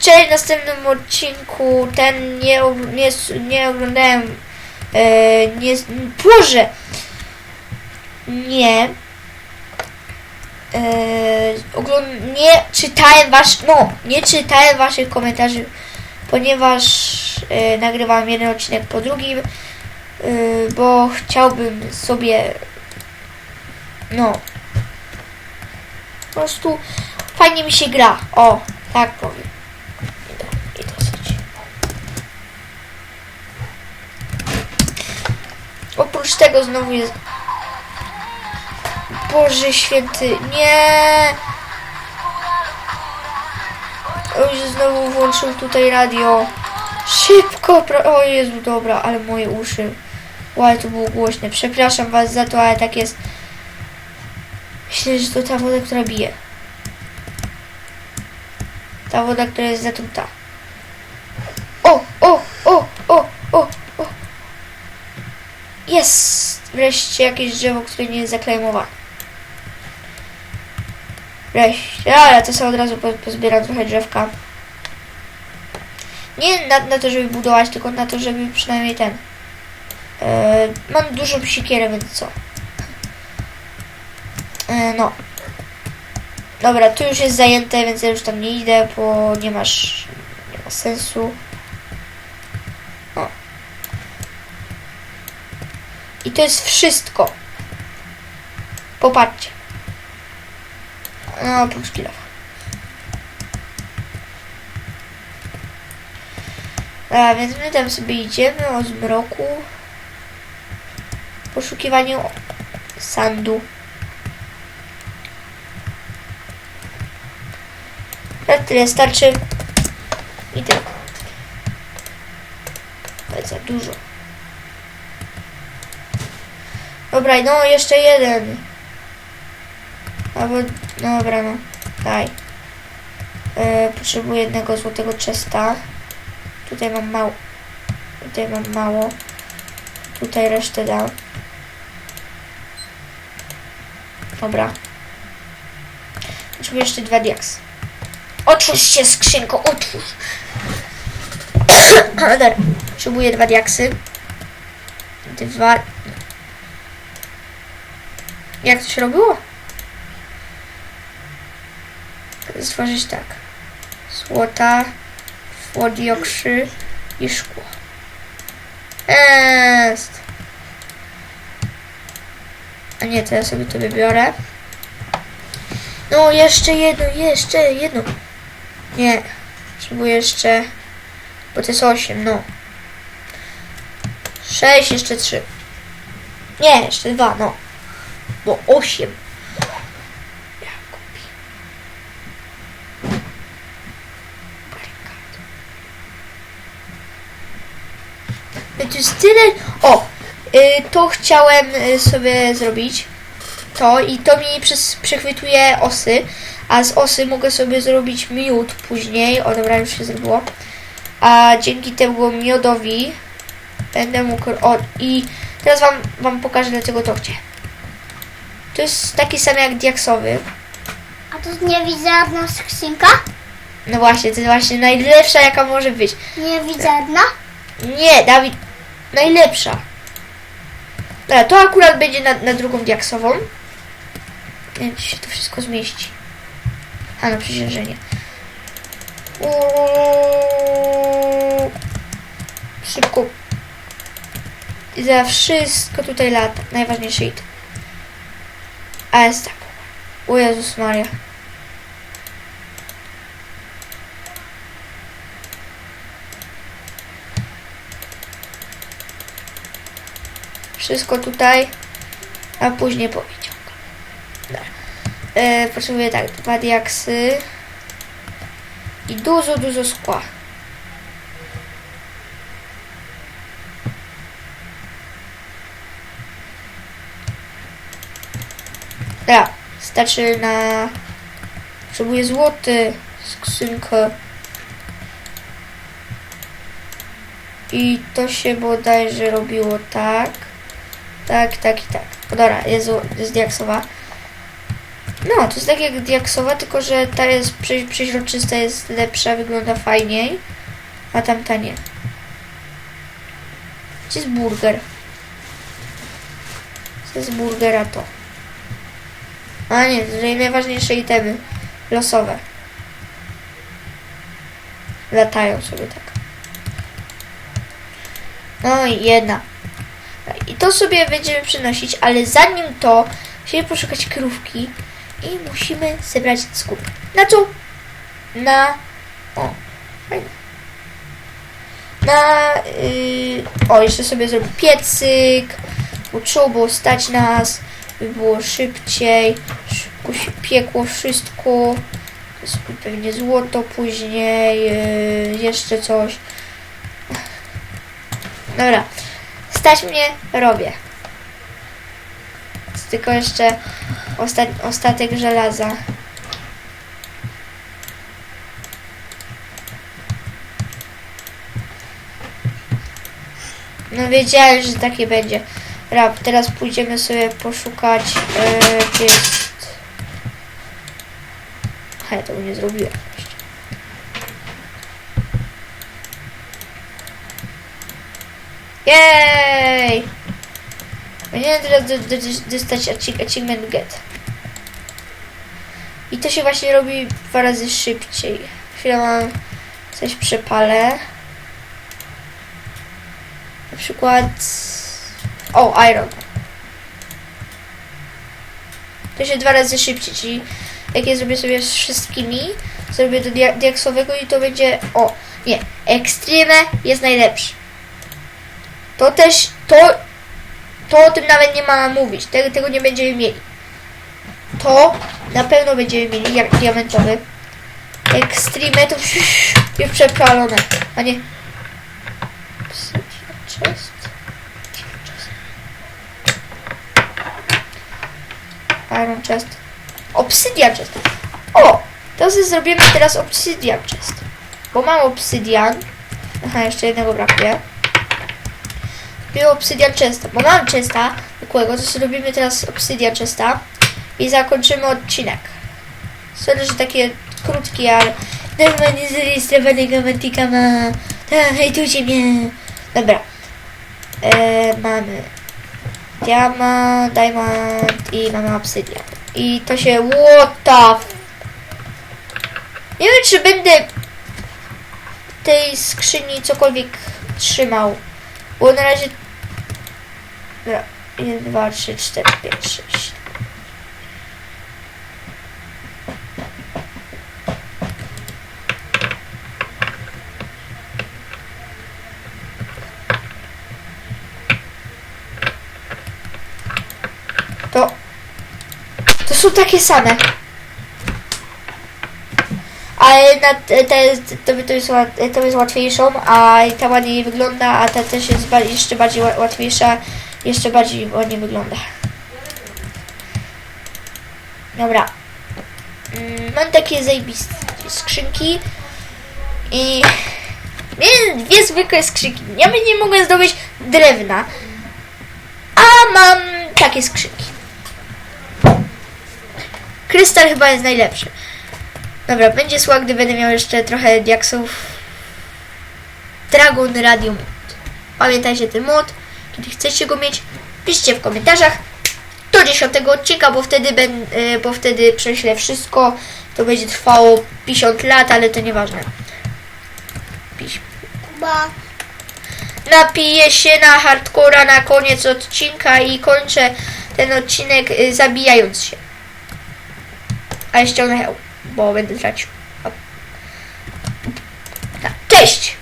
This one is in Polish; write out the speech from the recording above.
Cześć, w następnym odcinku ten nie, nie, nie oglądałem, e, nie, Boże, nie, e, ogląd- nie czytałem wasz, no, nie czytałem waszych komentarzy, ponieważ e, nagrywałem jeden odcinek po drugim, e, bo chciałbym sobie, no, po prostu fajnie mi się gra, o, tak powiem. I, do, i dosyć. Oprócz tego znowu jest. Boże święty, nie! Oj, znowu włączył tutaj radio. Szybko! Pro... O Jezu, dobra, ale moje uszy. Oj, to było głośne. Przepraszam was za to, ale tak jest. Myślę, że to ta woda, która bije. Ta woda, która jest zatruta. O, o, o, o, o, o. Jest! Wreszcie jakieś drzewo, które nie jest zaklejmowane. Wreszcie. Ale to sobie od razu po- pozbieram trochę drzewka. Nie na, na to, żeby budować, tylko na to, żeby przynajmniej ten. E, mam dużą siekierę, więc co? E, no. Dobra, tu już jest zajęte, więc ja już tam nie idę, bo nie masz. nie ma sensu. I to jest wszystko. Popatrzcie. No, oprócz. A więc my tam sobie idziemy o zmroku. W poszukiwaniu sandu. Na tyle starczy. I tyle. Za dużo. Dobra, no jeszcze jeden. Albo, no dobra, no. Daj. E, potrzebuję jednego złotego chesta. Tutaj mam mało. Tutaj mam mało. Tutaj resztę dam. Dobra. Potrzebuję jeszcze dwa diaks. Otwórz się skrzynko, otwórz. Potrzebuję dwa diaksy. Dwa. Jak to się robiło? Stworzyć tak. Złota, słodziokrzy i szkło. Jest. A nie, to ja sobie to wybiorę. No, jeszcze jedno, jeszcze jedno. Nie. Potrzebuję jeszcze. Bo to jest 8, no. 6, jeszcze 3. Nie, jeszcze 2, no. Bo 8. Ja kupię. To jest tyle. O! Y, to chciałem y, sobie zrobić. To i to mi przez, przechwytuje osy. A z osy mogę sobie zrobić miód później. O dobra, już się zrobiło. A dzięki temu miodowi będę mógł. O, i teraz wam, wam pokażę dlaczego to chcę. To jest taki sam jak diaksowy. A to nie widzę jedna skrzynka? No właśnie, to jest właśnie najlepsza jaka może być. Nie widzę jedna? Nie, Dawid, najlepsza. Dobra, to akurat będzie na, na drugą diaksową. Nie wiem, czy się to wszystko zmieści. A no przecież, że nie. Uuu. Szybko. I za wszystko tutaj lata. Najważniejsze it. A jest tak. O Jezus Maria. Wszystko tutaj, a później. Dobra. E, potrzebuję tak, dwa diaksy i dużo, dużo skła. Dobra, starczy na... Potrzebuję złoty, skrzynkę. I to się bodajże robiło tak. Tak, tak i tak. O, dobra, jest, jest diaksowa. No, to jest tak jak diaksowa, tylko że ta jest prze, przeźroczysta, jest lepsza, wygląda fajniej, a tamta nie. Gdzie jest burger? Co jest burgera to? A nie, to najważniejsze itemy. Losowe. Latają sobie tak. No i jedna. I to sobie będziemy przynosić, ale zanim to, musimy poszukać krówki i musimy zebrać skóry. Na co? Na... O, fajnie. Na... Yy, o, jeszcze sobie zrobię piecyk. Uczuło było stać nas, by było szybciej. Piekło wszystko. Pewnie złoto później, yy, jeszcze coś. Dobra, stać mnie robię. Tylko jeszcze osta ostatek żelaza. No wiedziałem, że takie będzie. Dobra, teraz pójdziemy sobie poszukać, e, gdzie jest... Ja tego nie zrobiłem. Jej! Powinienem teraz do- do- do- dostać achie- achievement get. I to się właśnie robi dwa razy szybciej. Chwilę mam coś przepalę. Na przykład... O, iron. To się dwa razy szybciej, czyli jak ja zrobię sobie z wszystkimi, zrobię do dia- diaksowego i to będzie... O, nie, Extreme jest najlepszy. To też, to, to o tym nawet nie ma mówić. Tego, tego nie będziemy mieli. To na pewno będziemy mieli, jak diamentowy. Extreme to już, już przepalone. A nie. Chest. Iron chest. Obsydian chest. O! To zrobimy teraz obsydian chest. Bo mam obsydian. Aha, jeszcze jednego brakuje. Był obsydian chesta. Bo mam chesta zwykłego, to sobie robimy teraz obsydian chesta. I zakończymy odcinek. Sorry, że takie krótkie, ale... Normalnie zarejestrowanego Mantika ma... Hejtujcie mnie. Dobra. E, mamy diamant, diamond i mamy obsydian. I to się... F- Nie wiem, czy będę w tej skrzyni cokolwiek trzymał. Bo na razie... Dobra. 1, 2, 3, 4, 5, 6. To... To są takie same. Ale na te, to, to, jest, to jest łatwiejszą, a ta ładniej wygląda, a ta też jest jeszcze bardziej ła- łatwiejsza, jeszcze bardziej ładnie wygląda. Dobra. Mm, Mam takie zajebiste skrzynki i miałem dwie zwykłe skrzynki. Ja bym nie mogłem zdobyć drewna, a mam takie skrzynki. Krystal chyba jest najlepszy. Dobra, będzie sła, gdy będę miał jeszcze trochę diaksów. Dragon Radio Mod. Pamiętajcie ten mod. Kiedy chcecie go mieć, piszcie w komentarzach do 10 odcinka, bo wtedy, ben, y, bo wtedy prześlę wszystko. To będzie trwało 50 lat, ale to nieważne. Pisz. Kuba. Napiję się na hardcora na koniec odcinka i kończę ten odcinek y, zabijając się. Ale ściągnę hełm, bo będę tracił. Tak, cześć!